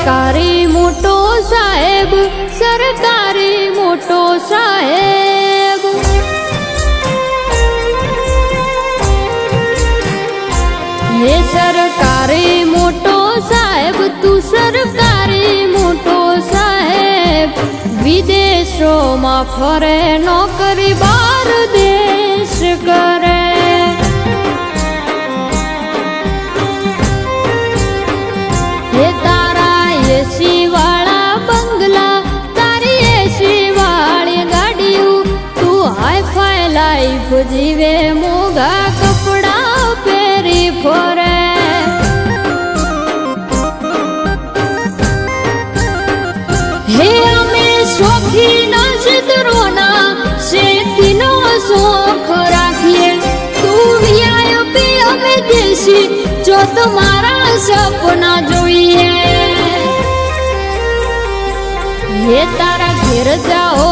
સરકારી મોટો સાહેબ, સરકારી મોટો સાહેબ. હે સરકારી મોટો સાહેબ, તું સરકારી મોટો સાહેબ. વિદેશોમાં ફરે નોકરી બા જીવે મોગા કપડા પહેરી ફરે. હે અમે શોખીન સિદ્ધરોના શેતીનો શોખ રાખીએ. તું વીઆઈપી તમારા સપના જોઈએ. હે તારા ઘેર જાઓ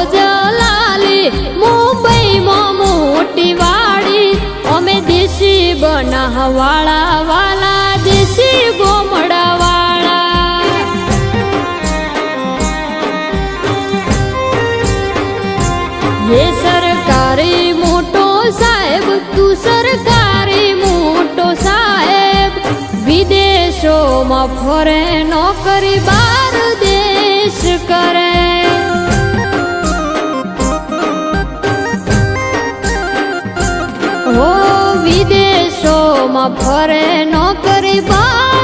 જલાલી મુંબઈમાં મોટી વાડી. અમે દેશી બનાવાળા વાલા, દેશી ગોમડા વાળા. સરકારી મોટો સાહેબ, તું સરકારી મોટો સાહેબ. વિદેશોમાં ફરે, નોકરી બાર દેશ કરે. વિદેશોમાં ફરે નોકરી બાર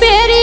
বেরি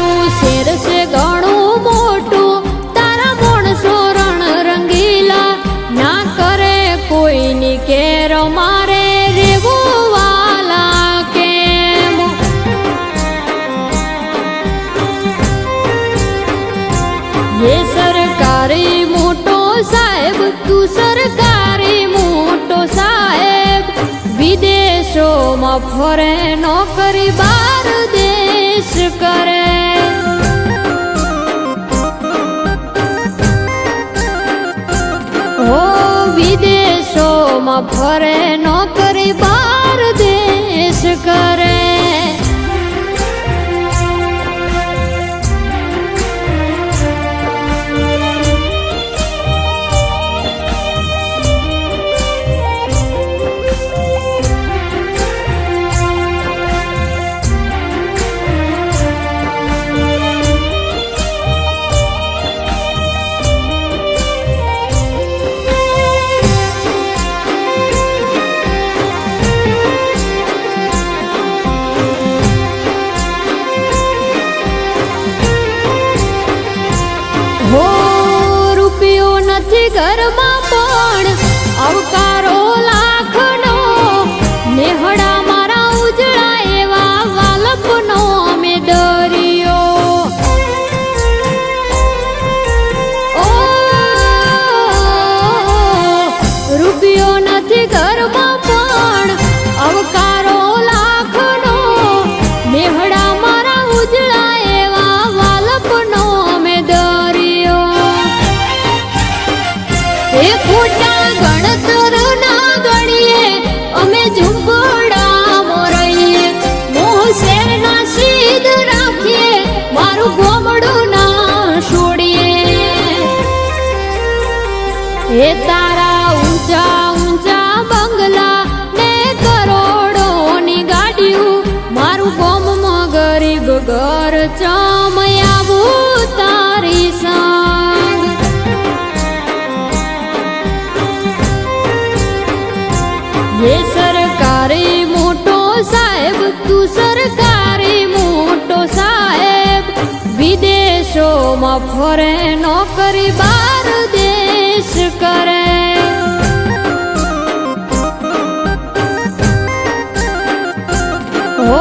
તારું શેર મોટું. તારા માણસો રંગીલા. ના કરે કોઈની કેર, મારે રેવું વાલા કેમ? હે સરકારી મોટો સાહેબ, તું સરકારી મોટો સાહેબ. વિદેશોમાં ફરે, નોકરી બાર દેશ કરે. વિદેશોમાં ફરે ઘરમાં પણ અવકારો હે તારા ઊંચા ઊંચા બંગલા ને કરોડોની ગાડીઓ, મારું ગોમમાં ગરીબ ઘર ચમયાવું તારી સંગ મોટો સાહેબ, તું સરકારી મોટો સાહેબ, વિદેશોમાં ફરે નોકરી બાર વિશ કરે. હો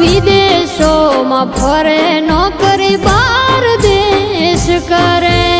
વિદેશોમાં ફરે નોકરી બાર દેશ કરે.